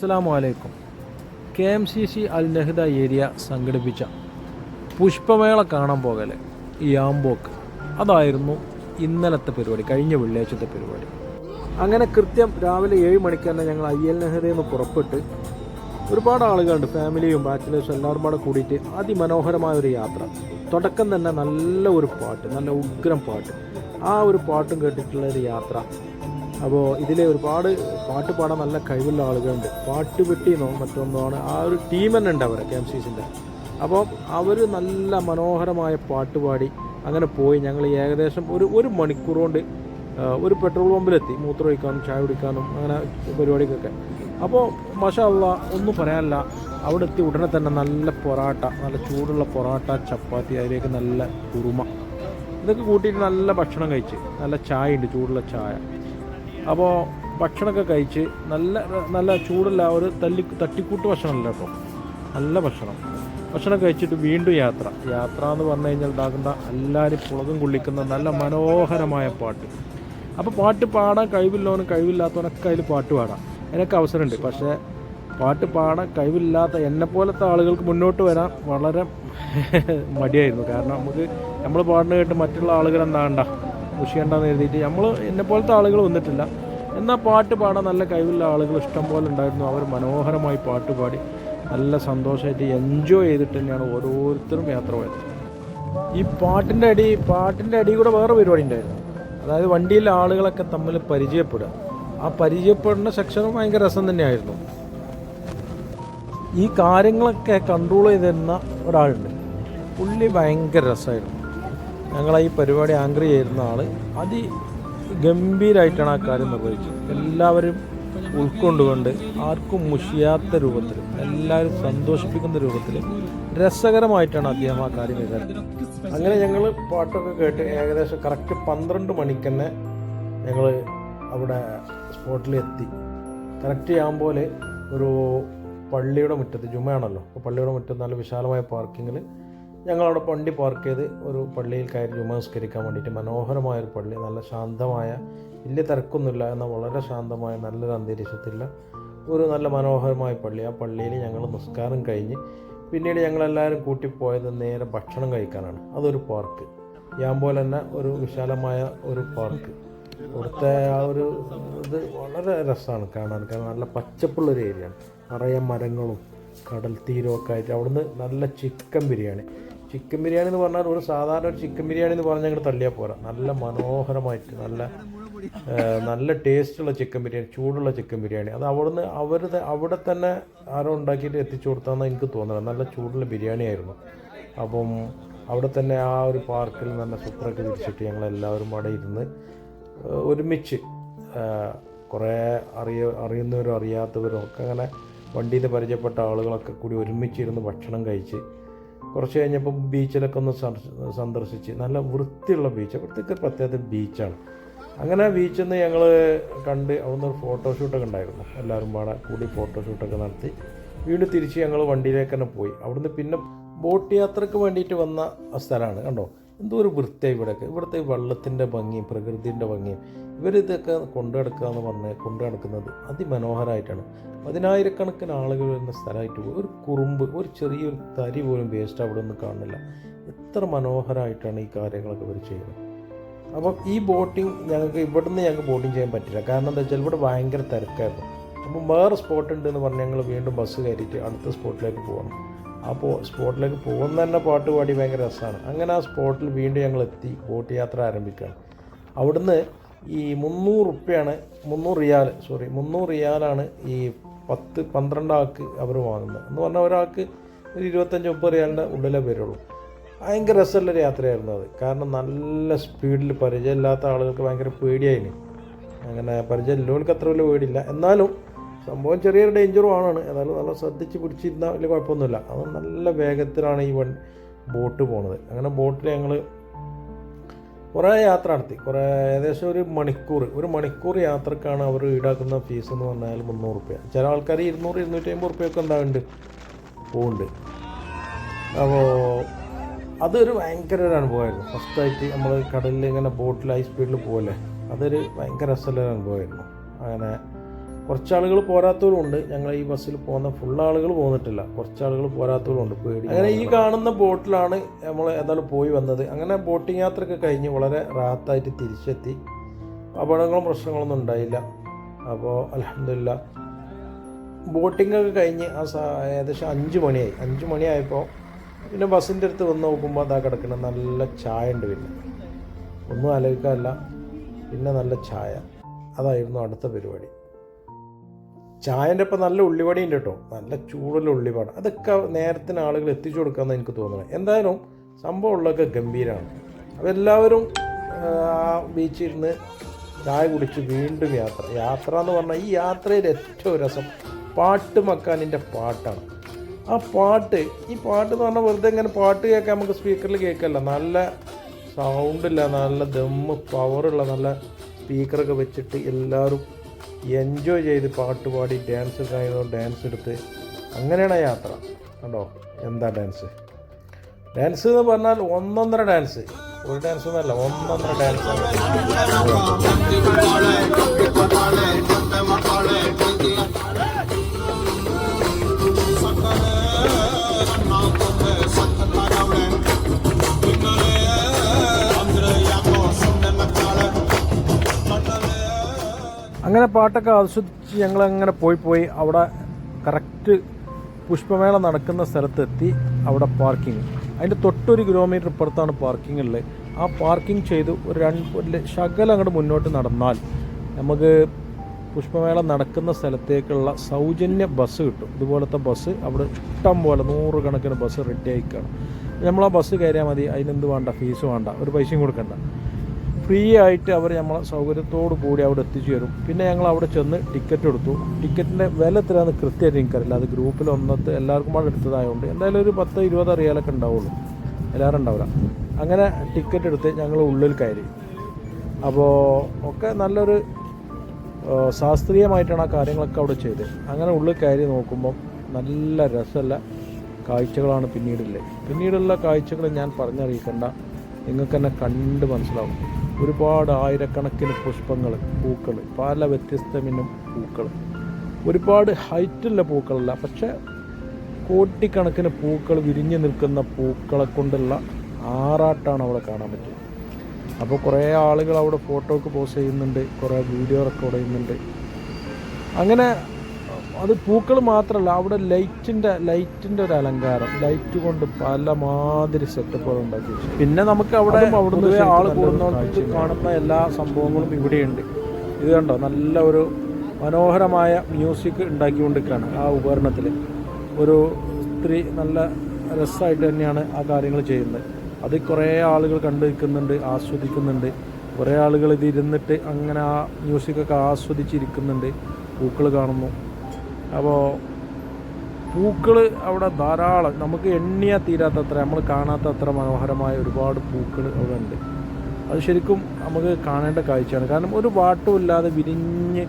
അസ്സലാമു അലൈക്കും. K M C C Al Nahda area സംഘടിപ്പിച്ച പുഷ്പമേള കാണാൻ പോകലെ ഈ ആംബോക്ക് അതായിരുന്നു ഇന്നലത്തെ പരിപാടി കഴിഞ്ഞ വെള്ളിയാഴ്ചത്തെ പരിപാടി. അങ്ങനെ കൃത്യം രാവിലെ ഏഴ് മണിക്ക് തന്നെ ഞങ്ങൾ ഐ എൽ നെഹ്ദയിൽ നിന്ന് പുറപ്പെട്ട് ഒരുപാട് ആളുകളുണ്ട് ഫാമിലിയും ബാച്ചിലേഴ്സും എല്ലാവരും കൂടെ കൂടിയിട്ട് അതിമനോഹരമായ ഒരു യാത്ര. തുടക്കം തന്നെ നല്ല ഒരു പാട്ട് നല്ല ഉഗ്രം പാട്ട്. ആ ഒരു പാട്ടും കേട്ടിട്ടുള്ള ഒരു യാത്ര. അപ്പോൾ ഇതിൽ ഒരുപാട് പാട്ട് പാടാൻ നല്ല കഴിവുള്ള ആളുകളുണ്ട്. പാട്ട് വെട്ടിയെന്നോ മറ്റൊന്നോ ആണ് ആ ഒരു ടീം തന്നെ ഉണ്ട് അവരെ കെ എം സി സിന്റെ അപ്പോൾ അവർ നല്ല മനോഹരമായ പാട്ട് പാടി അങ്ങനെ പോയി. ഞങ്ങൾ ഏകദേശം ഒരു ഒരു മണിക്കൂർ കൊണ്ട് ഒരു പെട്രോൾ പമ്പിലെത്തി. മൂത്രം ഒഴിക്കാനും ചായ കുടിക്കാനും അങ്ങനെ പരിപാടിക്കൊക്കെ. അപ്പോൾ മഷാള്ള ഒന്നും പറയാനില്ല. അവിടെ എത്തി ഉടനെ തന്നെ നല്ല പൊറാട്ട നല്ല ചൂടുള്ള പൊറാട്ട ചപ്പാത്തി അതിലേക്ക് നല്ല കുറുമ. ഇതൊക്കെ കൂട്ടിയിട്ട് നല്ല ഭക്ഷണം കഴിച്ച്. നല്ല ചായ ഉണ്ട് ചൂടുള്ള ചായ. അപ്പോൾ ഭക്ഷണമൊക്കെ കഴിച്ച് നല്ല നല്ല ചൂടുള്ള ഒരു തല്ലി തട്ടിക്കൂട്ട് ഭക്ഷണമല്ല കേട്ടോ. നല്ല ഭക്ഷണം. ഭക്ഷണം കഴിച്ചിട്ട് വീണ്ടും യാത്ര. യാത്ര എന്ന് പറഞ്ഞു കഴിഞ്ഞാൽ ഉണ്ടാക്കുന്ന എല്ലാവരും പുളകം കൊള്ളിക്കുന്ന നല്ല മനോഹരമായ പാട്ട്. അപ്പോൾ പാട്ട് പാടാൻ കഴിവില്ലവനും കഴിവില്ലാത്തവനൊക്കെ അതിൽ പാട്ട് പാടാം. അതിനൊക്കെ അവസരമുണ്ട്. പക്ഷേ പാട്ട് പാടാൻ കഴിവില്ലാത്ത എന്നെപ്പോലത്തെ ആളുകൾക്ക് മുന്നോട്ട് വരാൻ വളരെ മടിയായിരുന്നു. കാരണം നമുക്ക് നമ്മൾ പാടുന്ന കേട്ട് മറ്റുള്ള ആളുകൾ എന്താണ്ട മുഷിയണ്ടെന്ന് എഴുതിയിട്ട് നമ്മൾ എന്നെപ്പോലത്തെ ആളുകൾ വന്നിട്ടില്ല. എന്നാൽ പാട്ട് പാടാൻ നല്ല കഴിവുള്ള ആളുകൾ ഇഷ്ടം പോലെ ഉണ്ടായിരുന്നു. അവർ മനോഹരമായി പാട്ട് പാടി നല്ല സന്തോഷമായിട്ട് എൻജോയ് ചെയ്തിട്ട് തന്നെയാണ് ഓരോരുത്തരും യാത്ര പോയത്. ഈ പാട്ടിന്റെ അടി പാട്ടിന്റെ അടി കൂടെ വേറെ പരിപാടി ഉണ്ടായിരുന്നു. അതായത് വണ്ടിയിലെ ആളുകളൊക്കെ തമ്മിൽ പരിചയപ്പെടുക. ആ പരിചയപ്പെടുന്ന സെക്ഷനും ഭയങ്കര രസം തന്നെയായിരുന്നു. ഈ കാര്യങ്ങളൊക്കെ കൺട്രോൾ ചെയ്തിരുന്ന ഒരാളുണ്ട്. പുള്ളി ഭയങ്കര രസമായിരുന്നു ഞങ്ങളെ ഈ പരിപാടി ആങ്കർ ചെയ്യുന്ന ആൾ അതി ഗംഭീരമായിട്ടാണ് ആ കാര്യം നിർവഹിച്ചത്. എല്ലാവരും ഉൾക്കൊണ്ടുകൊണ്ട് ആർക്കും മുഷിയാത്ത രൂപത്തിൽ എല്ലാവരും സന്തോഷിപ്പിക്കുന്ന രൂപത്തിൽ രസകരമായിട്ടാണ് അദ്ദേഹം ആ കാര്യം ചെയ്തത്. അങ്ങനെ ഞങ്ങൾ പാട്ടൊക്കെ കേട്ട് ഏകദേശം കറക്റ്റ് പന്ത്രണ്ട് മണിക്ക് തന്നെ ഞങ്ങൾ അവിടെ സ്പോട്ടിൽ എത്തി കറക്റ്റ് പോലെ ഒരു പള്ളിയുടെ മുറ്റത്ത് ജുമയാണല്ലോ അപ്പോൾ പള്ളിയുടെ മുറ്റത്ത് നല്ല വിശാലമായ പാർക്കിങ്ങിൽ ഞങ്ങളവിടെ വണ്ടി പാർക്ക് ചെയ്ത് ഒരു പള്ളിയിൽ കയറി ജുമാസ്കരിക്കാൻ വേണ്ടിയിട്ട് മനോഹരമായ ഒരു പള്ളി നല്ല ശാന്തമായ വലിയ തിരക്കൊന്നുമില്ല എന്നാൽ വളരെ ശാന്തമായ നല്ലൊരു അന്തരീക്ഷത്തിലുള്ള ഒരു നല്ല മനോഹരമായ പള്ളി. ആ പള്ളിയിൽ ഞങ്ങൾ നിസ്കാരം കഴിഞ്ഞ് പിന്നീട് ഞങ്ങളെല്ലാവരും കൂട്ടിപ്പോയത് നേരെ ഭക്ഷണം കഴിക്കാനാണ്. അതൊരു പാർക്ക്. ഞാൻ പോലെ തന്നെ ഒരു വിശാലമായ ഒരു പാർക്ക്. അവിടുത്തെ ആ ഒരു ഇത് വളരെ രസമാണ് കാണാൻ. കാരണം നല്ല പച്ചപ്പുള്ളൊരു ഏരിയ ആണ് നിറയെ മരങ്ങളും കടൽ തീരവും ഒക്കെ ആയിട്ട് അവിടുന്ന് നല്ല ചിക്കൻ ബിരിയാണി. ചിക്കൻ ബിരിയാണി എന്ന് പറഞ്ഞാൽ ഒരു സാധാരണ ഒരു ചിക്കൻ ബിരിയാണി എന്ന് പറഞ്ഞാൽ ഞങ്ങൾ തള്ളിയാൽ പോരാ. നല്ല മനോഹരമായിട്ട് നല്ല നല്ല ടേസ്റ്റുള്ള ചിക്കൻ ബിരിയാണി ചൂടുള്ള ചിക്കൻ ബിരിയാണി. അത് അവിടുന്ന് അവർ അവിടെ തന്നെ ആരോ ഉണ്ടാക്കിയിട്ട് എത്തിച്ചു കൊടുത്താന്ന് എനിക്ക് തോന്നണം നല്ല ചൂടുള്ള ബിരിയാണി ആയിരുന്നു. അപ്പം അവിടെ തന്നെ ആ ഒരു പാർക്കിൽ നല്ല സൂപ്പറൊക്കെ വിരിച്ചിട്ട് ഞങ്ങൾ എല്ലാവരും അവിടെ ഇരുന്ന് ഒരുമിച്ച് കുറേ അറിയ അറിയുന്നവരും അറിയാത്തവരും ഒക്കെ അങ്ങനെ വണ്ടിയിൽ പരിചയപ്പെട്ട ആളുകളൊക്കെ കൂടി ഒരുമിച്ചിരുന്ന് ഭക്ഷണം കഴിച്ച് കുറച്ച് കഴിഞ്ഞപ്പോൾ ബീച്ചിലൊക്കെ ഒന്ന് സന്ദർശിച്ച്. നല്ല വൃത്തിയുള്ള ബീച്ച്. അവിടുത്തെ പ്രത്യേകത ബീച്ചാണ്. അങ്ങനെ ബീച്ചിൽ നിന്ന് ഞങ്ങൾ കണ്ട് അവിടുന്ന് ഒരു ഫോട്ടോഷൂട്ടൊക്കെ ഉണ്ടായിരുന്നു. എല്ലാവരും പാടെ കൂടി ഫോട്ടോഷൂട്ടൊക്കെ നടത്തി. വീണ്ടും തിരിച്ച് ഞങ്ങൾ വണ്ടിയിലേക്ക് തന്നെ പോയി. അവിടുന്ന് പിന്നെ ബോട്ട് യാത്രയ്ക്ക് വേണ്ടിയിട്ട് വന്ന സ്ഥലമാണ്. കണ്ടോ? എന്തോ ഒരു വൃത്തിയായി ഇവിടെയൊക്കെ. ഇവിടുത്തെ വെള്ളത്തിന്റെ ഭംഗിയും പ്രകൃതിന്റെ ഭംഗിയും ഇവരിതൊക്കെ കൊണ്ടു നടക്കുക എന്ന് പറഞ്ഞ് കൊണ്ടു നടക്കുന്നത് അതിമനോഹരമായിട്ടാണ് പതിനായിരക്കണക്കിന് ആളുകൾ വരുന്ന സ്ഥലമായിട്ട് ഒരു കുറുമ്പ് ഒരു ചെറിയൊരു തരി പോലും വേസ്റ്റ് അവിടെ ഒന്നും കാണുന്നില്ല. എത്ര മനോഹരമായിട്ടാണ് ഈ കാര്യങ്ങളൊക്കെ ഇവർ ചെയ്യുന്നത്. അപ്പം ഈ ബോട്ടിംഗ് ഞങ്ങൾക്ക് ഇവിടുന്ന് ഞങ്ങൾക്ക് ബോട്ടിംഗ് ചെയ്യാൻ പറ്റില്ല. കാരണം എന്താ വെച്ചാൽ ഇവിടെ ഭയങ്കര തിരക്കായിരുന്നു. അപ്പം വേറെ സ്പോട്ട് ഉണ്ട് എന്ന് പറഞ്ഞ് ഞങ്ങൾ വീണ്ടും ബസ് കയറിയിട്ട് അടുത്ത സ്പോട്ടിലേക്ക് പോകണം. അപ്പോൾ സ്പോട്ടിലേക്ക് പോകുന്ന തന്നെ പാട്ട് പാടി ഭയങ്കര രസമാണ്. അങ്ങനെ ആ സ്പോട്ടിൽ വീണ്ടും ഞങ്ങൾ എത്തി ബോട്ട് യാത്ര ആരംഭിക്കുകയാണ്. അവിടുന്ന് ഈ മുന്നൂറ് റുപ്യാണ് മുന്നൂറ് റിയാൽ സോറി മുന്നൂറ് റിയാലാണ് ഈ പത്ത് പന്ത്രണ്ട് ആൾക്ക് അവർ വാങ്ങുന്നത്. എന്ന് പറഞ്ഞാൽ ഒരാൾക്ക് ഒരു ഇരുപത്തഞ്ച് മുപ്പത് റിയാലിന്റെ ഉള്ളിലേ വരുള്ളൂ. ഭയങ്കര രസമുള്ളൊരു യാത്രയായിരുന്നു അത്. കാരണം നല്ല സ്പീഡിൽ പരിചയമില്ലാത്ത ആളുകൾക്ക് ഭയങ്കര പേടിയായിന്. അങ്ങനെ പരിചയമില്ലവർക്ക് അത്ര വലിയ പേടിയില്ല. എന്നാലും സംഭവം ചെറിയൊരു ഡേഞ്ചറും ആണ് ഏതായാലും നല്ല ശ്രദ്ധിച്ച് പിടിച്ചിരുന്നാൽ വലിയ കുഴപ്പമൊന്നുമില്ല. അത് നല്ല വേഗത്തിലാണ് ഈ വൺ ബോട്ട് പോണത്. അങ്ങനെ ബോട്ടിൽ ഞങ്ങൾ കുറേ യാത്ര നടത്തി. കുറേ ഏകദേശം ഒരു മണിക്കൂർ ഒരു മണിക്കൂർ യാത്രക്കാണ് അവർ ഈടാക്കുന്ന ഫീസ് എന്ന് പറഞ്ഞാൽ മുന്നൂറ് റുപ്യ ചില ആൾക്കാർ ഇരുന്നൂറ് ഇരുന്നൂറ്റി അമ്പത് റുപ്യൊക്കെ ഉണ്ടാവുന്നുണ്ട് പോകുന്നുണ്ട് അപ്പോൾ അതൊരു ഭയങ്കര ഒരു അനുഭവമായിരുന്നു ഫസ്റ്റായിട്ട് നമ്മൾ കടലിൽ ഇങ്ങനെ ബോട്ടിൽ ഹൈ സ്പീഡിൽ പോകല്ലേ അതൊരു ഭയങ്കര രസമുള്ള അനുഭവമായിരുന്നു അങ്ങനെ കുറച്ച് ആളുകൾ പോരാത്തവരുണ്ട്. ഞങ്ങൾ ഈ ബസ്സിൽ പോകുന്ന ഫുൾ ആളുകൾ പോന്നിട്ടില്ല. കുറച്ച് ആളുകൾ പോരാത്തവരുണ്ട്. പേടി. അങ്ങനെ ഈ കാണുന്ന ബോട്ടിലാണ് നമ്മൾ ഏതായാലും പോയി വന്നത്. അങ്ങനെ ബോട്ടിംഗ് യാത്രയൊക്കെ കഴിഞ്ഞ് വളരെ റാത്തായിട്ട് തിരിച്ചെത്തി. അപകടങ്ങളും പ്രശ്നങ്ങളൊന്നും ഉണ്ടായില്ല. അപ്പോൾ അലഹമില്ല ബോട്ടിംഗ് ഒക്കെ കഴിഞ്ഞ് ആ സ ഏകദേശം അഞ്ച് മണിയായി. അഞ്ച് മണിയായപ്പോൾ പിന്നെ ബസ്സിന്റെ അടുത്ത് വന്ന് നോക്കുമ്പോൾ അതാ കിടക്കുന്ന നല്ല ചായ ഉണ്ട് പിന്നെ. ഒന്നും ആലോചിക്കാനല്ല പിന്നെ നല്ല ചായ. അതായിരുന്നു അടുത്ത പരിപാടി. ചായന്റെ ഒപ്പം നല്ല ഉള്ളിവടി ഉണ്ട് കേട്ടോ. നല്ല ചൂടുള്ള ഉള്ളിവട. അതൊക്കെ നേരത്തിന് ആളുകൾ എത്തിച്ചു കൊടുക്കാമെന്ന് എനിക്ക് തോന്നുന്നത്. എന്തായാലും സംഭവമുള്ളതൊക്കെ ഗംഭീരമാണ് അപ്പോൾ എല്ലാവരും ബീച്ചിരുന്ന് ചായ കുടിച്ച് വീണ്ടും യാത്ര. യാത്ര എന്ന് പറഞ്ഞാൽ ഈ യാത്രയിൽ ഏറ്റവും രസം പാട്ട് മക്കാനിന്റെ പാട്ടാണ്. ആ പാട്ട് ഈ പാട്ട് എന്ന് പറഞ്ഞാൽ വെറുതെ ഇങ്ങനെ പാട്ട് കേൾക്കാൻ നമുക്ക് സ്പീക്കറിൽ കേൾക്കല്ല. നല്ല സൗണ്ടില്ല നല്ല ദമ്മ് പവറുള്ള നല്ല സ്പീക്കറൊക്കെ വെച്ചിട്ട് എല്ലാവരും എൻജോയ് ചെയ്ത് പാട്ട് പാടി ഡാൻസ് കഴിഞ്ഞോ ഡാൻസ് എടുത്ത് അങ്ങനെയാണ് യാത്ര. കണ്ടോ? എന്താ ഡാൻസ് ഡാൻസ് എന്ന് പറഞ്ഞാൽ ഒന്നൊന്നര ഡാൻസ് ഒരു ഡാൻസ് എന്നല്ല ഒന്നൊന്നര ഡാൻസ് അങ്ങനെ പാട്ടൊക്കെ ആസ്വദിച്ച് ഞങ്ങളങ്ങനെ പോയി പോയി അവിടെ കറക്റ്റ് പുഷ്പമേള നടക്കുന്ന സ്ഥലത്തെത്തി അവിടെ പാർക്കിംഗ് അതിന്റെ തൊട്ടൊരു കിലോമീറ്റർ ഇപ്പുറത്താണ് പാർക്കിംഗ് ഉള്ളത്. ആ പാർക്കിംഗ് ചെയ്ത് ഒരു രണ്ട് ശകലം അങ്ങോട്ട് മുന്നോട്ട് നടന്നാൽ നമുക്ക് പുഷ്പമേള നടക്കുന്ന സ്ഥലത്തേക്കുള്ള സൗജന്യ ബസ് കിട്ടും. ഇതുപോലത്തെ ബസ് അവിടെ ഇഷ്ടം പോലെ നൂറുകണക്കിന് ബസ് റെഡി ആയിക്കാണ്. നമ്മൾ ആ ബസ് കയറിയാൽ മതി. അതിനെന്ത് വേണ്ട? ഫീസ് വേണ്ട. ഒരു പൈസയും കൊടുക്കണ്ട. ഫ്രീ ആയിട്ട് അവർ നമ്മളെ സൗകര്യത്തോടു കൂടി അവിടെ എത്തിച്ചു തരും. പിന്നെ ഞങ്ങൾ അവിടെ ചെന്ന് ടിക്കറ്റ് എടുത്തു. ടിക്കറ്റിന്റെ വില എത്രയാണെന്ന് കൃത്യമായിട്ട് എനിക്കറിയില്ല. അത് ഗ്രൂപ്പിൽ ഒന്നത്ത് എല്ലാവർക്കും അവിടെ എടുത്തതായതുകൊണ്ട് എന്തായാലും ഒരു പത്ത് ഇരുപത് അറിയാലൊക്കെ ഉണ്ടാവുള്ളൂ. എല്ലാവരും ഉണ്ടാവില്ല. അങ്ങനെ ടിക്കറ്റ് എടുത്ത് ഞങ്ങൾ ഉള്ളിൽ കയറി. അപ്പോൾ ഒക്കെ നല്ലൊരു ശാസ്ത്രീയമായിട്ടാണ് ആ കാര്യങ്ങളൊക്കെ അവിടെ ചെയ്തത്. അങ്ങനെ ഉള്ളിൽ കയറി നോക്കുമ്പം നല്ല രസമല്ല കാഴ്ചകളാണ് പിന്നീടുള്ളത്. പിന്നീടുള്ള കാഴ്ചകൾ ഞാൻ പറഞ്ഞറിയിക്കേണ്ട. നിങ്ങൾക്ക് തന്നെ കണ്ട് മനസ്സിലാവും. ഒരുപാട് ആയിരക്കണക്കിന് പുഷ്പങ്ങൾ പൂക്കൾ പല വ്യത്യസ്ത മിനും പൂക്കൾ ഒരുപാട് ഹൈറ്റുള്ള പൂക്കളല്ല പക്ഷേ കോട്ടിക്കണക്കിന് പൂക്കൾ വിരിഞ്ഞു നിൽക്കുന്ന പൂക്കളെ കൊണ്ടുള്ള ആറാട്ടാണ് അവിടെ കാണാൻ പറ്റുക. അപ്പോൾ കുറേ ആളുകൾ അവിടെ ഫോട്ടോക്ക് പോസ്റ്റ് ചെയ്യുന്നുണ്ട് കുറേ വീഡിയോ റെക്കോർഡ് ചെയ്യുന്നുണ്ട്. അങ്ങനെ അത് പൂക്കൾ മാത്രമല്ല അവിടെ ലൈറ്റിന്റെ ലൈറ്റിന്റെ ഒരു അലങ്കാരം. ലൈറ്റ് കൊണ്ട് പല മാതിരി സെറ്റപ്പുകൾ ഉണ്ടാക്കി പിന്നെ നമുക്ക് അവിടെ അവിടുന്ന് ആൾ കൂടുന്നവർക്ക് കാണുന്ന എല്ലാ സംഭവങ്ങളും ഇവിടെയുണ്ട്. ഇത് കണ്ടോ? നല്ല ഒരു മനോഹരമായ മ്യൂസിക് ഉണ്ടാക്കിക്കൊണ്ടിരിക്കുകയാണ് ആ ഉപകരണത്തിൽ ഒരു സ്ത്രീ നല്ല രസമായിട്ട് തന്നെയാണ് ആ കാര്യങ്ങൾ ചെയ്യുന്നത്. അത് കുറേ ആളുകൾ കണ്ടു നിൽക്കുന്നുണ്ട് ആസ്വദിക്കുന്നുണ്ട്. കുറേ ആളുകൾ ഇത് ഇരുന്നിട്ട് അങ്ങനെ ആ മ്യൂസിക്കൊക്കെ ആസ്വദിച്ചിരിക്കുന്നുണ്ട്. പൂക്കൾ കാണുന്നു. അപ്പോൾ പൂക്കൾ അവിടെ ധാരാളം നമുക്ക് എണ്ണിയാൽ തീരാത്തത്ര നമ്മൾ കാണാത്തത്ര മനോഹരമായ ഒരുപാട് പൂക്കൾ അവിടെ ഉണ്ട്. അത് ശരിക്കും നമുക്ക് കാണേണ്ട കാഴ്ചയാണ്. കാരണം ഒരു വാട്ടും ഇല്ലാതെ വിരിഞ്ഞ്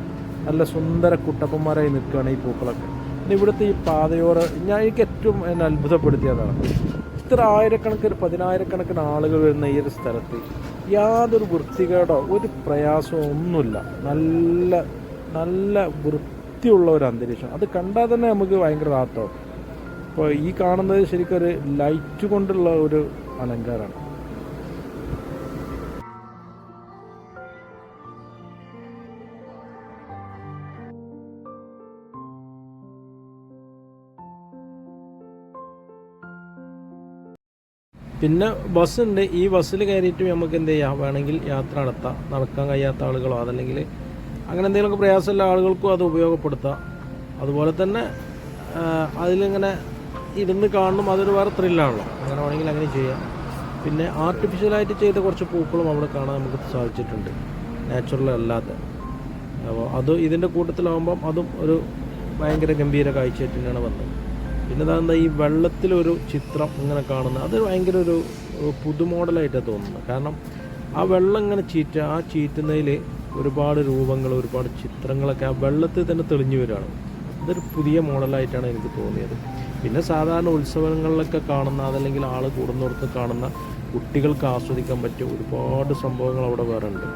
നല്ല സുന്ദര കുട്ടപ്പന്മാരായി നിൽക്കുകയാണ് ഈ പൂക്കളൊക്കെ. പിന്നെ ഇവിടുത്തെ ഈ പാതയോര ഞാൻ എനിക്ക് ഏറ്റവും എന്നെ അത്ഭുതപ്പെടുത്തിയതാണ്. ഇത്ര ആയിരക്കണക്കിന് പതിനായിരക്കണക്കിന് ആളുകൾ വരുന്ന ഈ ഒരു സ്ഥലത്ത് യാതൊരു വൃത്തികേടോ ഒരു പ്രയാസമോ ഒന്നുമില്ല. നല്ല നല്ല വൃത്തിയുള്ള ഒരു അന്തരീക്ഷം. അത് കണ്ടാൽ തന്നെ നമുക്ക് ഭയങ്കര റാത്താവും അപ്പോൾ ഈ കാണുന്നത് ശരിക്കും ഒരു ലൈറ്റ് കൊണ്ടുള്ള ഒരു അലങ്കാരമാണ്. പിന്നെ ബസ്സുണ്ട്. ഈ ബസ്സിൽ കയറിയിട്ട് നമുക്ക് എന്ത് ചെയ്യാം? വേണമെങ്കിൽ യാത്ര നടത്താം. നടക്കാൻ കഴിയാത്ത ആളുകളോ അതല്ലെങ്കിൽ അങ്ങനെ എന്തെങ്കിലുമൊക്കെ പ്രയാസമുള്ള ആളുകൾക്കും അത് ഉപയോഗപ്പെടുത്താം. അതുപോലെ തന്നെ അതിലിങ്ങനെ ഇരുന്ന് കാണണം അതൊരു വേറെ ത്രില്ലാണല്ലോ അങ്ങനെ വേണമെങ്കിൽ അങ്ങനെ ചെയ്യാം. പിന്നെ ആർട്ടിഫിഷ്യലായിട്ട് ചെയ്ത കുറച്ച് പൂക്കളും അവിടെ കാണാൻ നമുക്ക് സാധിച്ചിട്ടുണ്ട്. നാച്ചുറൽ അല്ലാത്ത അപ്പോൾ അത് ഇതിന്റെ കൂട്ടത്തിലാവുമ്പം അതും ഒരു ഭയങ്കര ഗംഭീര കാഴ്ചയായിട്ട് തന്നെയാണ് വന്നത്. പിന്നെ എന്താ ഈ വെള്ളത്തിലൊരു ചിത്രം ഇങ്ങനെ കാണുന്നത്. അത് ഭയങ്കര ഒരു പുതു മോഡലായിട്ടാണ് തോന്നുന്നത്. കാരണം ആ വെള്ളം ഇങ്ങനെ ചീറ്റ ആ ചീറ്റുന്നതിൽ ഒരുപാട് രൂപങ്ങൾ ഒരുപാട് ചിത്രങ്ങളൊക്കെ ആ വെള്ളത്തിൽ തന്നെ തെളിഞ്ഞു വരികയാണ്. അതൊരു പുതിയ മോഡലായിട്ടാണ് എനിക്ക് തോന്നിയത്. പിന്നെ സാധാരണ ഉത്സവങ്ങളിലൊക്കെ കാണുന്ന അതല്ലെങ്കിൽ ആൾ കൂടുന്നിടത്ത് കാണുന്ന കുട്ടികൾക്ക് ആസ്വദിക്കാൻ പറ്റിയ ഒരുപാട് സംഭവങ്ങൾ അവിടെ വേറെ ഉണ്ട്.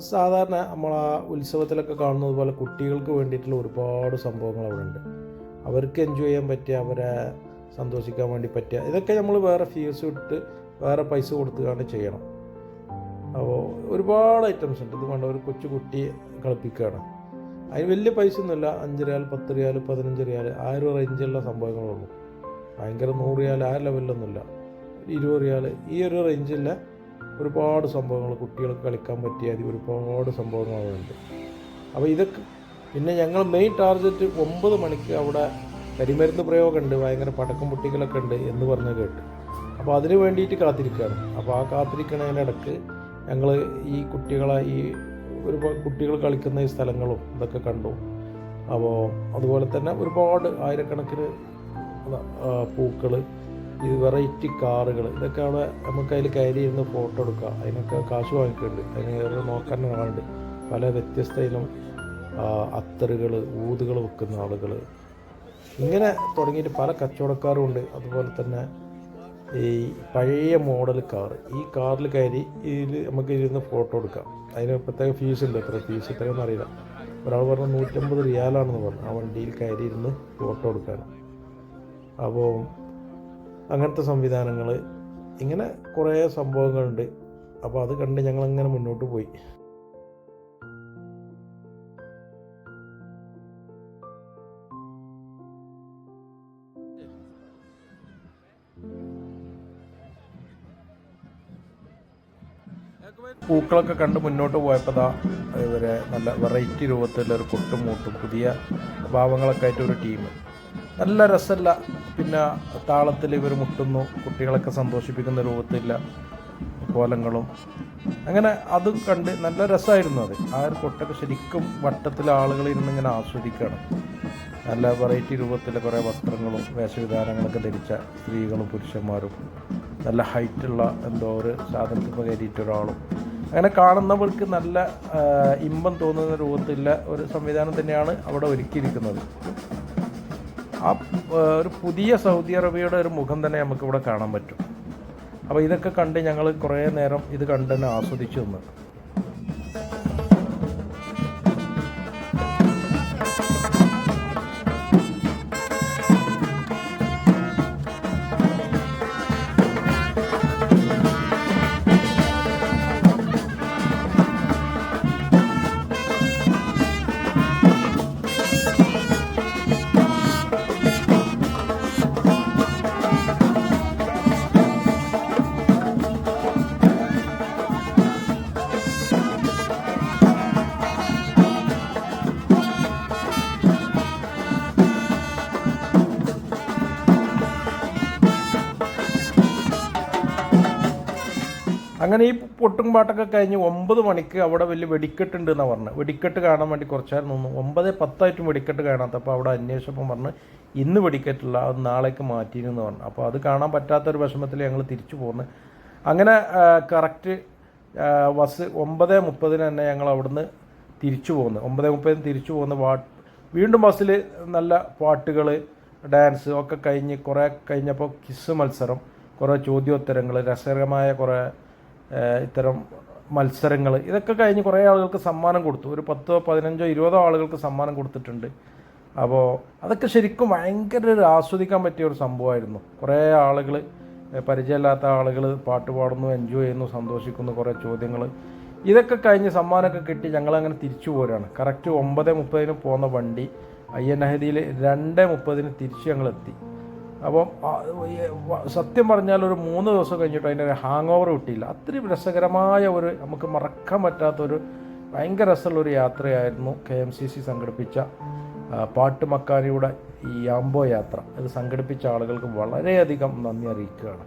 സാധാരണ നമ്മൾ ആ ഉത്സവത്തിലൊക്കെ കാണുന്നത് പോലെ കുട്ടികൾക്ക് വേണ്ടിയിട്ടുള്ള ഒരുപാട് സംഭവങ്ങൾ അവിടെ ഉണ്ട് അവർക്ക് എൻജോയ് ചെയ്യാൻ പറ്റിയ അവരെ സന്തോഷിക്കാൻ വേണ്ടി പറ്റുക ഇതൊക്കെ നമ്മൾ വേറെ ഫീസ് ഇട്ട് വേറെ പൈസ കൊടുത്തുകൊണ്ട് ചെയ്യണം. അപ്പോൾ ഒരുപാട് ഐറ്റംസ് ഉണ്ട്. ഇത് വേണ്ട ഒരു കൊച്ചു കുട്ടി കളിപ്പിക്കുകയാണ്. അതിന് വലിയ പൈസ ഒന്നുമില്ല. അഞ്ച് റിയാൽ പത്ത് റിയാൽ പതിനഞ്ച് റിയാൽ ആ ഒരു റേഞ്ചുള്ള സംഭവങ്ങളുള്ളൂ ഭയങ്കര നൂറ് റിയാൽ ആ ലെവലിലൊന്നുമില്ല ഇരുപത് റിയാൽ ഈ ഒരു റേഞ്ചിലെ ഒരുപാട് സംഭവങ്ങൾ കുട്ടികൾക്ക് കളിക്കാൻ പറ്റിയ ഒരുപാട് സംഭവങ്ങളുണ്ട്. അപ്പോൾ ഇതൊക്കെ പിന്നെ ഞങ്ങൾ മെയിൻ ടാർഗറ്റ് ഒമ്പത് മണിക്ക് അവിടെ കരിമരുന്ന് പ്രയോഗമുണ്ട് ഭയങ്കര പടക്കം പൊട്ടിക്കലൊക്കെ ഉണ്ട് എന്ന് പറഞ്ഞ് കേട്ട്. അപ്പോൾ അതിന് വേണ്ടിയിട്ട് കാത്തിരിക്കുകയാണ്. അപ്പോൾ ആ കാത്തിരിക്കണതിനിടക്ക് ഞങ്ങൾ ഈ കുട്ടികളെ ഈ ഒരു കുട്ടികൾ കളിക്കുന്ന ഈ സ്ഥലങ്ങളും ഇതൊക്കെ കണ്ടു. അപ്പോൾ അതുപോലെ തന്നെ ഒരുപാട് ആയിരക്കണക്കിന് പൂക്കൾ ഈ വെറൈറ്റി കാറുകൾ ഇതൊക്കെ അവിടെ നമുക്ക് അതിൽ കയറി ഇരുന്ന് ഫോട്ടോ എടുക്കുക അതിനൊക്കെ കാശ് വാങ്ങിക്കുന്നുണ്ട് അതിന് നോക്കാൻ ആളുണ്ട്. പല വ്യത്യസ്ത ഇനം അത്തറുകൾ ഊതുകൾ വെക്കുന്ന ആളുകൾ ഇങ്ങനെ തുടങ്ങിയിട്ട് പല കച്ചവടക്കാരും ഉണ്ട്. അതുപോലെ തന്നെ ഈ പഴയ മോഡൽ കാർ ഈ കാറിൽ കയറി ഇതിൽ നമുക്ക് ഇരുന്ന് ഫോട്ടോ എടുക്കാം. അതിന് പ്രത്യേക ഫീസ് ഉണ്ട്. എത്ര ഫീസ് എത്രയെന്ന് അറിയില്ല. ഒരാൾ പറഞ്ഞു നൂറ്റമ്പത് റിയാലാണെന്ന് പറഞ്ഞു. ആ വണ്ടിയിൽ കയറി ഇരുന്ന് ഫോട്ടോ എടുക്കാൻ അപ്പോൾ അങ്ങനത്തെ സംവിധാനങ്ങൾ ഇങ്ങനെ കുറേ സംഭവങ്ങളുണ്ട്. അപ്പോൾ അത് കണ്ട് ഞങ്ങളങ്ങനെ മുന്നോട്ട് പോയി. പൂക്കളൊക്കെ കണ്ട് മുന്നോട്ട് പോയപ്പോൾ ഇവരെ നല്ല വെറൈറ്റി രൂപത്തിലുള്ള ഒരു കൊട്ടും മൂട്ടും പുതിയ ഭാവങ്ങളൊക്കെ ആയിട്ട് ഒരു ടീം. നല്ല രസമല്ല പിന്നെ താളത്തിൽ ഇവർ മുട്ടുന്നു കുട്ടികളൊക്കെ സന്തോഷിപ്പിക്കുന്ന രൂപത്തില്ല കോലങ്ങളും. അങ്ങനെ അത് കണ്ട് നല്ല രസമായിരുന്നു അത്. ആ ഒരു കൊട്ടൊക്കെ ശരിക്കും വട്ടത്തിൽ ആളുകൾ ഇരുന്ന് ഇങ്ങനെ ആസ്വദിക്കുകയാണ് നല്ല വെറൈറ്റി രൂപത്തിലെ കുറേ വസ്ത്രങ്ങളും വേഷവിധാനങ്ങളൊക്കെ ധരിച്ച സ്ത്രീകളും പുരുഷന്മാരും. നല്ല ഹൈറ്റുള്ള എന്തോ ഒരു സാധനത്തിൽ കയറിയിട്ട് ഒരാളും. അങ്ങനെ കാണുന്നവർക്ക് നല്ല ഇമ്പം തോന്നുന്ന രൂപത്തിലുള്ള ഒരു സംവിധാനം തന്നെയാണ് അവിടെ ഒരുക്കിയിരിക്കുന്നത്. ആ ഒരു പുതിയ സൗദി അറേബ്യയുടെ ഒരു മുഖം തന്നെ നമുക്കിവിടെ കാണാൻ പറ്റും. അപ്പോൾ ഇതൊക്കെ കണ്ട് ഞങ്ങൾ കുറേ നേരം ഇത് കണ്ട് തന്നെ ആസ്വദിച്ചു നിന്ന്. അങ്ങനെ ഈ പൊട്ടും പാട്ടൊക്കെ കഴിഞ്ഞ് ഒമ്പത് മണിക്ക് അവിടെ വലിയ വെടിക്കെട്ടുണ്ട് എന്നാണ് പറഞ്ഞത് വെടിക്കെട്ട് കാണാൻ വേണ്ടി കുറച്ച് നേരം നിന്നു. ഒമ്പത് പത്തായിട്ടും വെടിക്കെട്ട് കാണാത്തപ്പോൾ അവിടെ അന്വേഷിച്ചപ്പം പറഞ്ഞ് ഇന്ന് വെടിക്കെട്ടില്ല അത് നാളേക്ക് മാറ്റിയിരുന്നു പറഞ്ഞു. അപ്പോൾ അത് കാണാൻ പറ്റാത്തൊരു വിഷമത്തിൽ ഞങ്ങൾ തിരിച്ചു പോന്ന്. അങ്ങനെ കറക്റ്റ് ബസ് ഒമ്പത് മുപ്പതിന് തന്നെ ഞങ്ങൾ അവിടുന്ന് തിരിച്ചു പോകുന്നു ഒമ്പത് മുപ്പതിന് തിരിച്ചു പോകുന്ന വാ വീണ്ടും ബസ്സിൽ നല്ല പാട്ടുകൾ ഡാൻസ് ഒക്കെ കഴിഞ്ഞ് കുറേ കഴിഞ്ഞപ്പോൾ കിസ് മത്സരം കുറേ ചോദ്യോത്തരങ്ങൾ രസകരമായ കുറേ ഇത്തരം മത്സരങ്ങൾ ഇതൊക്കെ കഴിഞ്ഞ് കുറേ ആളുകൾക്ക് സമ്മാനം കൊടുത്തു. ഒരു പത്തോ പതിനഞ്ചോ ഇരുപതോ ആളുകൾക്ക് സമ്മാനം കൊടുത്തിട്ടുണ്ട്. അപ്പോൾ അതൊക്കെ ശരിക്കും ഭയങ്കര ഒരു ആസ്വദിക്കാൻ പറ്റിയ ഒരു സംഭവമായിരുന്നു. കുറേ ആളുകൾ പരിചയമില്ലാത്ത ആളുകൾ പാട്ട് പാടുന്നു എൻജോയ് ചെയ്യുന്നു സന്തോഷിക്കുന്നു കുറേ ചോദ്യങ്ങൾ ഇതൊക്കെ കഴിഞ്ഞ് സമ്മാനമൊക്കെ കിട്ടി ഞങ്ങളങ്ങനെ തിരിച്ചു പോരാണ്. കറക്റ്റ് ഒമ്പത് മുപ്പതിന് പോകുന്ന വണ്ടി അയ്യൻ അഹദിയിൽ രണ്ട് മുപ്പതിന് തിരിച്ച് ഞങ്ങൾ എത്തി അപ്പം സത്യം പറഞ്ഞാൽ ഒരു മൂന്ന് ദിവസം കഴിഞ്ഞിട്ട് അതിന്റെ ഒരു ഹാങ് ഓവർ കിട്ടിയില്ല. അത്രയും രസകരമായ ഒരു നമുക്ക് മറക്കാൻ പറ്റാത്തൊരു ഭയങ്കര രസമുള്ളൊരു യാത്രയായിരുന്നു കെ എം സി സി സംഘടിപ്പിച്ച പാട്ടുമക്കാരിയുടെ ഈ ആംബോ യാത്ര. ഇത് സംഘടിപ്പിച്ച ആളുകൾക്ക് വളരെയധികം നന്ദി അറിയിക്കുകയാണ്.